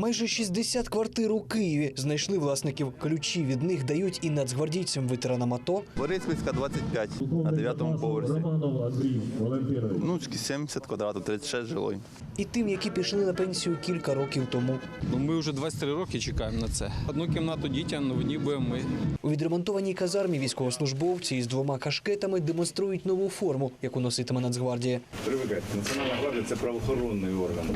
Майже 60 квартир у Києві знайшли власників. Ключі від них дають і нацгвардійцям ветеранам АТО, Бориспільська 25 на 9 поверсі. Ну, 70 квадратів, 36 жилої. і тим, які пішли на пенсію кілька років тому. Ну, ми вже 23 роки чекаємо на це. Одну кімнату дітям, в ній будемо ми. У відремонтованій казармі військовослужбовці із двома кашкетами демонструють нову форму, яку носитиме Нацгвардія. Привикайте, Національна гвардія це правоохоронний орган.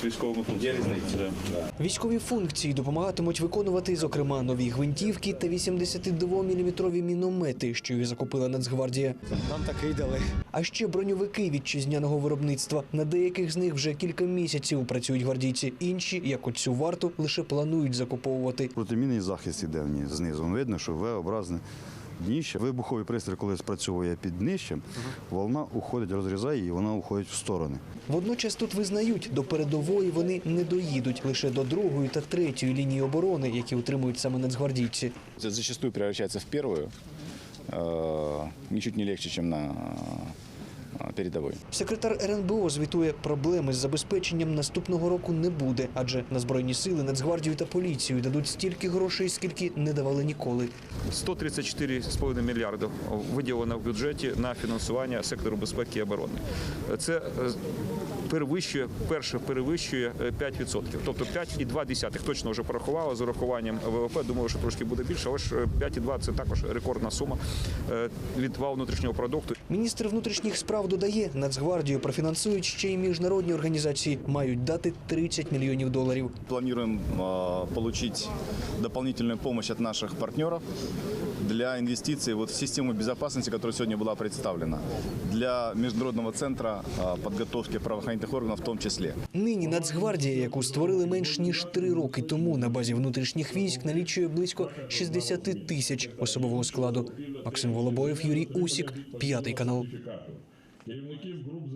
З військовими функціями. Да. Військові функції допомагатимуть виконувати, зокрема, нові гвинтівки та 82-мм міномети, що їх закупила Нацгвардія. Нам таки дали. А ще броньовики вітчизняного виробництва. На деяких з них вже кілька місяців працюють гвардійці. Інші, як оцю варту, лише планують закуповувати. Протимінний захист іде в ній знизу. Видно, що V-образне дніще. Вибуховий пристрій, коли спрацьовує під днищем, волна уходить, розрізає її, і вона уходить в сторони. Водночас тут визнають, до передової вони не доїдуть лише до другої та третьої лінії оборони, які утримують саме нацгвардійці. Це зачастую превращается в першу, Э, не легче, ніж на передовой. Секретар РНБО звітує, проблеми з забезпеченням наступного року не буде, адже на збройні сили, Нацгвардію та поліцію дадуть стільки грошей, скільки не давали ніколи. 134,5 мільярдів виділено в бюджеті на фінансування сектору безпеки і оборони. Це е, перевищує перше перевищує е, 5%. Тобто 5,2 точно вже порахували з урахуванням ВВП. Думаю, що трошки буде більше, але ж е, 5,2 – це також рекордна сума е, від валу внутрішнього продукту. Міністр внутрішніх справ додає, Нацгвардію профінансують ще й міжнародні організації. Мають дати 30 мільйонів доларів. Планируем э, получить дополнительную помощь от наших партнеров для инвестиций вот в систему безопасности, которая сегодня была представлена, для Международного центра э, подготовки правоохранительных органов в том числе. Нині Нацгвардія, яку створили менш ніж три роки тому на базі внутрішніх військ, налічує близько 60 тисяч особового складу. Максим Волобоєв, Юрій Усік, п'ятий канал. керівників груп